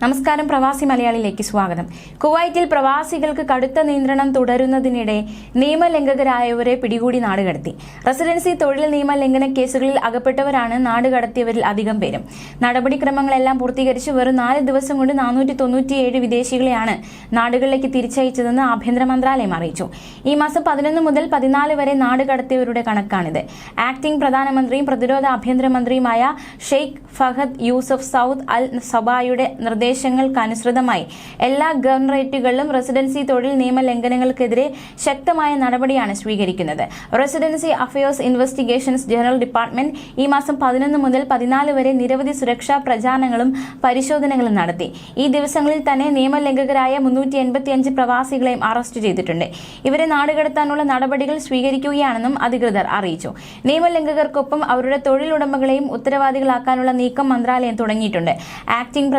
നമസ്കാരം പ്രവാസി മലയാളിയിലേക്ക് സ്വാഗതം. കുവൈറ്റിൽ പ്രവാസികൾക്ക് കടുത്ത നിയന്ത്രണം തുടരുന്നതിനിടെ നിയമലംഘകരായവരെ പിടികൂടി നാടുകടത്തി റെസിഡൻസി തൊഴിൽ നിയമ ലംഘന കേസുകളിൽ അകപ്പെട്ടവരാണ് നാടുകടത്തിയവരിൽ അധികം പേരും. നടപടിക്രമങ്ങളെല്ലാം പൂർത്തീകരിച്ച് വെറും നാല് ദിവസം കൊണ്ട് നാനൂറ്റി തൊണ്ണൂറ്റിയേഴ് വിദേശികളെയാണ് നാടുകളിലേക്ക് തിരിച്ചയച്ചതെന്ന് ആഭ്യന്തര മന്ത്രാലയം അറിയിച്ചു. ഈ മാസം പതിനൊന്ന് മുതൽ പതിനാല് വരെ നാടുകടത്തിയവരുടെ കണക്കാണിത്. ആക്ടിംഗ് പ്രധാനമന്ത്രിയും പ്രതിരോധ ആഭ്യന്തരമന്ത്രിയുമായ Sheikh Fahad Yousef Saud Al സബായുടെ നിർദ്ദേശങ്ങൾക്കനുസൃതമായി എല്ലാ ഗവർണറേറ്റുകളിലും റെസിഡൻസി തൊഴിൽ നിയമ ലംഘനങ്ങൾക്കെതിരെ ശക്തമായ നടപടിയാണ് സ്വീകരിക്കുന്നത്. Residency affairs investigations general department ഈ മാസം പതിനൊന്ന് മുതൽ പതിനാല് വരെ നിരവധി സുരക്ഷാ പ്രചാരണങ്ങളും പരിശോധനകളും നടത്തി. ഈ ദിവസങ്ങളിൽ തന്നെ നിയമലംഘകരായ മുന്നൂറ്റി എൺപത്തിയഞ്ച് പ്രവാസികളെയും അറസ്റ്റ് ചെയ്തിട്ടുണ്ട്. ഇവരെ നാടുകടത്താനുള്ള നടപടികൾ സ്വീകരിക്കുകയാണെന്നും അധികൃതർ അറിയിച്ചു. നിയമലംഘകർക്കൊപ്പം അവരുടെ തൊഴിലുടമകളെയും ഉത്തരവാദികളാക്കാനുള്ള നീക്കം മന്ത്രാലയം തുടങ്ങിയിട്ടുണ്ട്. ആക്ടിംഗ്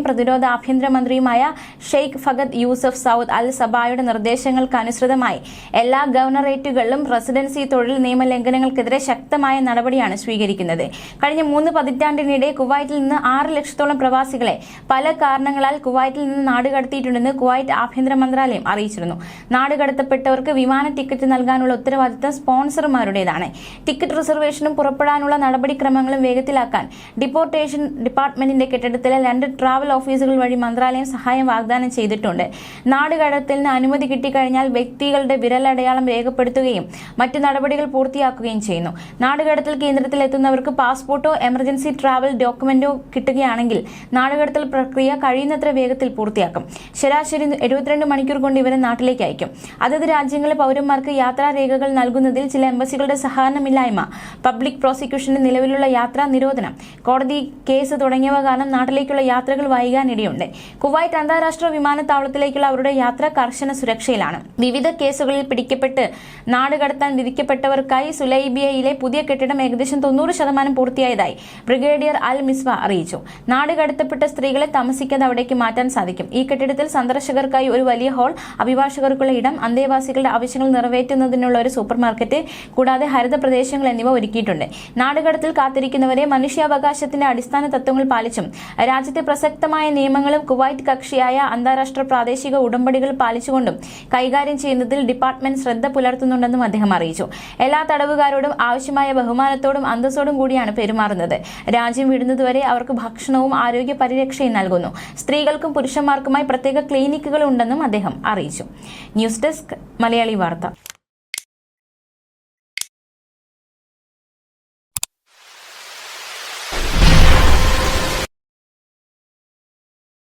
പ്രധാനമന്ത്രിയും പ്രതിരോധ ആഭ്യന്തരമന്ത്രിയുമായ Sheikh Fahad Yousef Saud Al സബായുടെ നിർദ്ദേശങ്ങൾക്കനുസൃതമായി എല്ലാ ഗവർണറേറ്റുകളിലും റെസിഡൻസി തൊഴിൽ നിയമലംഘനങ്ങൾക്കെതിരെ ശക്തമായ നടപടിയാണ് സ്വീകരിക്കുന്നത്. കഴിഞ്ഞ മൂന്ന് പതിറ്റാണ്ടിനിടെ കുവൈറ്റിൽ നിന്ന് ആറ് ലക്ഷത്തോളം പ്രവാസികളെ പല കാരണങ്ങളാൽ കുവൈറ്റിൽ നിന്ന് നാടുകടത്തിയിട്ടുണ്ടെന്ന് കുവൈറ്റ് ആഭ്യന്തര മന്ത്രാലയം അറിയിച്ചിരുന്നു. നാടുകടത്തപ്പെട്ടവർക്ക് വിമാന ടിക്കറ്റ് നൽകാനുള്ള ഉത്തരവാദിത്തം സ്പോൺസർമാരുടേതാണ്. ടിക്കറ്റ് റിസർവേഷനും പുറപ്പെടാനുള്ള നടപടിക്രമങ്ങളും വേഗത്തിലാക്കാൻ ഡിപ്പോർട്ടേഷൻ ഡിപ്പാർട്ട്മെന്റിന്റെ കെട്ടിടത്തിലെ രണ്ട് ട്രാവൽ ഓഫീസുകൾ വഴി മന്ത്രാലയം സഹായം വാഗ്ദാനം ചെയ്തിട്ടുണ്ട്. നാടുകടത്തലിന് അനുമതി കിട്ടിക്കഴിഞ്ഞാൽ വ്യക്തികളുടെ വിരലടയാളം രേഖപ്പെടുത്തുകയും മറ്റു നടപടികൾ പൂർത്തിയാക്കുകയും ചെയ്യുന്നു. നാടുകടത്തൽ കേന്ദ്രത്തിൽ എത്തുന്നവർക്ക് പാസ്പോർട്ടോ എമർജൻസി ട്രാവൽ ഡോക്യുമെന്റോ കിട്ടുകയാണെങ്കിൽ നാടുകടത്തൽ പ്രക്രിയ കഴിയുന്നത്ര വേഗത്തിൽ പൂർത്തിയാക്കും. ശരാശരി എഴുപത്തിരണ്ട് മണിക്കൂർ കൊണ്ട് ഇവരെ നാട്ടിലേക്ക് അയക്കും. അതത് രാജ്യങ്ങളിലെ പൗരന്മാർക്ക് യാത്രാരേഖകൾ നൽകുന്നതിൽ ചില എംബസികളുടെ സഹകരണമില്ലായ്മ പബ്ലിക് പ്രോസിക്യൂഷന്റെ നിലവിലുള്ള യാത്രാ നിരോധനം കോടതി കേസ് തുടങ്ങിയവ കാരണം നാട്ടിലേക്കുള്ള യാത്രകൾ വൈകാനിടയുണ്ട്. കുവൈറ്റ് അന്താരാഷ്ട്ര വിമാനത്താവളത്തിലേക്കുള്ള അവരുടെ യാത്ര കർശന സുരക്ഷയിലാണ്. വിവിധ കേസുകളിൽ പിടിക്കപ്പെട്ട് നാടുകടത്താൻ വിധിക്കപ്പെട്ടവർക്കായി സുലൈബിയയിലെ പുതിയ കെട്ടിടം ഏകദേശം തൊണ്ണൂറ് ശതമാനം പൂർത്തിയായതായി ബ്രിഗേഡിയർ അൽ മിസ്വ അറിയിച്ചു. നാടുകടത്തപ്പെട്ട സ്ത്രീകളെ താമസിക്കാതെ അവിടേക്ക് മാറ്റാൻ സാധിക്കും. ഈ കെട്ടിടത്തിൽ സന്ദർശകർക്കായി ഒരു വലിയ ഹാൾ അഭിഭാഷകർക്കുള്ള ഇടം അന്തേവാസികളുടെ ആവശ്യങ്ങൾ നിറവേറ്റുന്നതിനുള്ള ഒരു സൂപ്പർ മാർക്കറ്റ് കൂടാതെ ഹരിത പ്രദേശങ്ങൾ എന്നിവ ഒരുക്കിയിട്ടുണ്ട്. നാടുകടത്തിൽ കാത്തിരിക്കുന്നവരെ മനുഷ്യാവകാശത്തിന്റെ അടിസ്ഥാന തത്വങ്ങൾ പാലിച്ചും രാജ്യത്തെ പ്രസക്തമായ നിയമങ്ങളും കുവൈറ്റ് കക്ഷിയായ അന്താരാഷ്ട്ര പ്രാദേശിക ഉടമ്പടികൾ പാലിച്ചുകൊണ്ടും കൈകാര്യം ചെയ്യുന്നതിൽ ഡിപ്പാർട്ട്മെന്റ് ശ്രദ്ധ പുലർത്തുന്നുണ്ടെന്നും അദ്ദേഹം അറിയിച്ചു. എല്ലാ തടവുകാരോടും ആവശ്യമായ ബഹുമാനത്തോടും അന്തസ്സോടും കൂടിയാണ് പെരുമാറുന്നത്. രാജ്യം വിടുന്നതുവരെ അവർക്ക് ഭക്ഷണവും ആരോഗ്യ പരിരക്ഷയും നൽകുന്നു. സ്ത്രീകൾക്കും പുരുഷന്മാർക്കുമായി പ്രത്യേക ക്ലിനിക്കുകൾ ഉണ്ടെന്നും അദ്ദേഹം അറിയിച്ചു. ന്യൂസ് ഡെസ്ക് മലയാളി വാർത്ത.